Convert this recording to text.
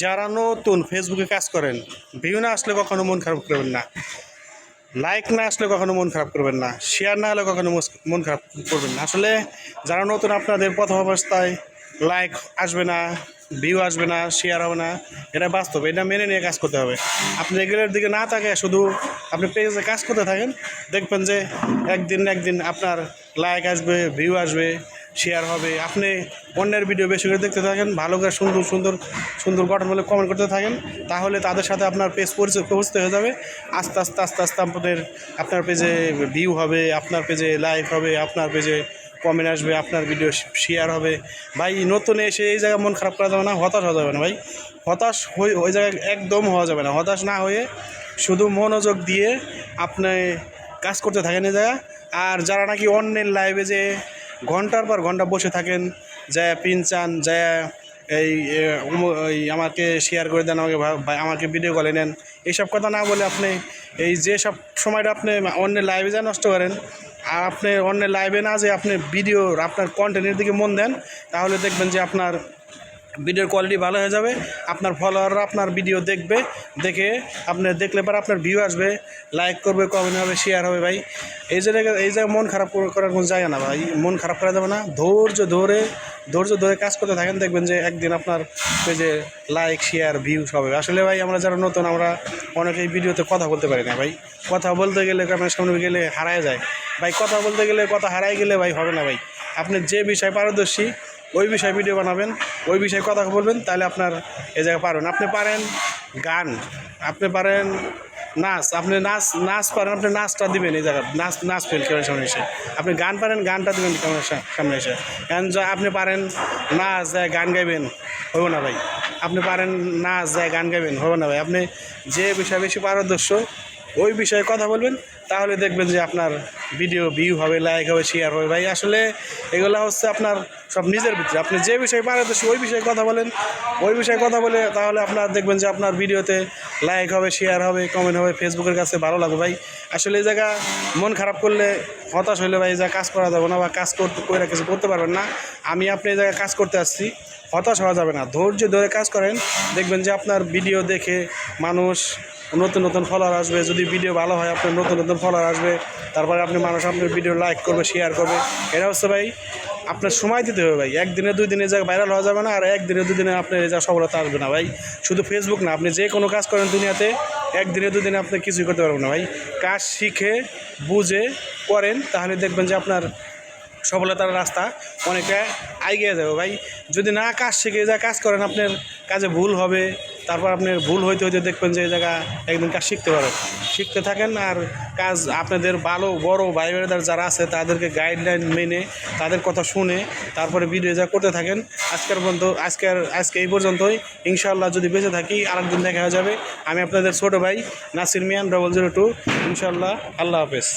যারা নতুন ফেসবুকে কাজ করেন, ভিউ না আসলে কখনো মন খারাপ করবেন না। লাইক না আসলে কখনো মন খারাপ করবেন না। শেয়ার না হলে কখনো মন খারাপ করবেন না। আসলে যারা নতুন আপনাদের প্রথম অবস্থায় লাইক আসবে না ভিউ আসবে না শেয়ার হবে না, এটা বাস্তব, এটা মেনে নিয়ে কাজ করতে হবে। আপনি রেগুলার দিকে না থাকে শুধু আপনি পেজে কাজ করতে থাকেন, দেখবেন যে একদিন একদিন আপনার লাইক আসবে ভিউ আসবে শেয়ার হবে। আপনি অন্যের ভিডিও বেশি করে দেখতে থাকেন, ভালো করে সুন্দর সুন্দর সুন্দর গঠন বলে কমেন্ট করতে থাকেন, তাহলে তাদের সাথে আপনার পেজ পরিচয় পৌঁছতে হয়ে যাবে। আস্তে আস্তে আস্তে আস্তে আপনাদের, আপনার পেজে ভিউ হবে, আপনার পেজে লাইক হবে, আপনার পেজে কমেন্ট আসবে, আপনার ভিডিও শেয়ার হবে। ভাই, নতুন এসে এই জায়গায় মন খারাপ করা যাবে না, হতাশ হওয়া যাবে না ভাই। হতাশ হয়ে, ওই জায়গায় একদম হওয়া যাবে না। হতাশ না হয়ে শুধু মনোযোগ দিয়ে আপনি কাজ করতে থাকেন এই জায়গা আর যারা নাকি অন্যের লাইভে যে ঘণ্টার পর ঘণ্টা বসে থাকেন, যায় পিন চান, যায় এই এই আমাকে শেয়ার করে দেন, আমাকে আমাকে ভিডিও কলে নেন। এইসব কথা না বলে আপনি এই যে সব সময়টা আপনি অন্যের লাইভে যা নষ্ট করেন, আর আপনি অন্যের লাইভে না যে আপনি ভিডিও আপনার কন্টেন্টের দিকে মন দেন, তাহলে দেখবেন যে আপনার ভিডিওর কোয়ালিটি ভালো হয়ে যাবে, আপনার ফলোয়াররা আপনার ভিডিও দেখবে, দেখে আপনি দেখলে পরে আপনার ভিউ আসবে লাইক করবে কমেন্ট হবে শেয়ার হবে ভাই। এই জায়গায় এই জায়গায় মন খারাপ করার কোনো জায়গা না ভাই, মন খারাপ করা যাবে না। ধৈর্য ধরে ধৈর্য ধরে কাজ করতে থাকেন, দেখবেন যে একদিন আপনার পেজে লাইক শেয়ার ভিউস হবে। আসলে ভাই আমরা যারা নতুন, আমরা অনেকেই ভিডিওতে কথা বলতে পারি না ভাই। কথা বলতে গেলে ক্যামেরার সামনে গেলে হারায় যায়। ভাই, কথা বলতে গেলে, কথা হারায় গেলে ভাই হবে না ভাই। আপনি যে বিষয়ে পারদর্শী, ওই বিষয়ে ভিডিও বানাবেন, ওই বিষয়ে কথা বলবেন, তাহলে আপনার এই জায়গায় পারবেন। আপনি পারেন গান, আপনি পারেন নাচ, আপনি নাচ নাচ পারেন, আপনি নাচটা দিবেন এই জায়গায়, নাচ নাচ ফেল ক্যামেরার সামনে এসে। আপনি গান পারেন, গানটা দিবেন ক্যামেরার সামনে এসে। আপনি পারেন নাচ যায় গান গাইবেন হবে না ভাই। আপনি পারেন নাচ যায় গান গাইবেন হবে না ভাই। আপনি যে বিষয়ে বেশি পারদর্শ ওই বিষয়ে কথা বলবেন, তাহলে দেখবেন যে আপনার ভিডিও ভিউ হবে লাইক হবে শেয়ার হবে। ভাই, আসলে এগুলো হচ্ছে আপনার সব নিজের ভিতরে। আপনি যে বিষয়ে পারদর্শী, ওই বিষয়ে কথা বলেন। ওই বিষয়ে কথা বলে তাহলে আপনার দেখবেন যে আপনার ভিডিওতে লাইক হবে শেয়ার হবে কমেন্ট হবে ফেসবুকের কাছে ভালো লাগবে ভাই। আসলে এই জায়গা মন খারাপ করলে হতাশ হইলে ভাই এই কাজ করা যাবে না বা কাজ করতে করে কিছু করতে পারবেন না। আমি আপনি এই জায়গায় কাজ করতে আসছি, হতাশ হওয়া যাবে না। ধৈর্য ধরে কাজ করেন। দেখবেন যে আপনার ভিডিও দেখে মানুষ নতুন নতুন ফলোয়ার আসবে, যদি ভিডিও ভালো হয়, আপনার নতুন নতুন ফলোয়ার আসবে, তারপরে আপনি মানুষ আপনার ভিডিও লাইক করবে শেয়ার করবে। এটা হচ্ছে ভাই, আপনার সময় দিতে হবে ভাই। একদিনে, দুই দিনে যা ভাইরাল হওয়া যাবে না, আর একদিনে দুদিনে আপনার এই যা সফলতা আসবে না ভাই। শুধু ফেসবুক না, আপনি যে কোনো কাজ করেন দুনিয়াতে, একদিনে দুদিনে আপনি কিছুই করতে পারবেন না ভাই। কাজ শিখে, বুঝে, করেন, তাহলে দেখবেন যে আপনার সফলতার রাস্তা অনেকটা এগিয়ে যাবে ভাই। যদি না কাজ শিখে যা কাজ করেন, আপনার কাজে ভুল হবে তারপর আপনার ভুল হইতে হইতে দেখবেন যে এই জায়গা একদিন কাজ শিখতে পারেন শিখতে থাকেন আর কাজ আপনাদের ভালো, বড় ভাই বোনেদের যারা আছে, তাদেরকে গাইডলাইন মেনে, তাদের কথা শুনে তারপরে ভিডিও যা করতে থাকেন, আজকের পর্যন্ত, আজকের, আজকে এই পর্যন্তই। ইনশাল্লাহ যদি বেঁচে থাকি, আরেকদিন দেখা হয়ে যাবে। আমি আপনাদের ছোটো ভাই, Nasir Mian double zero two ইনশাল্লাহ আল্লাহ হাফেজ।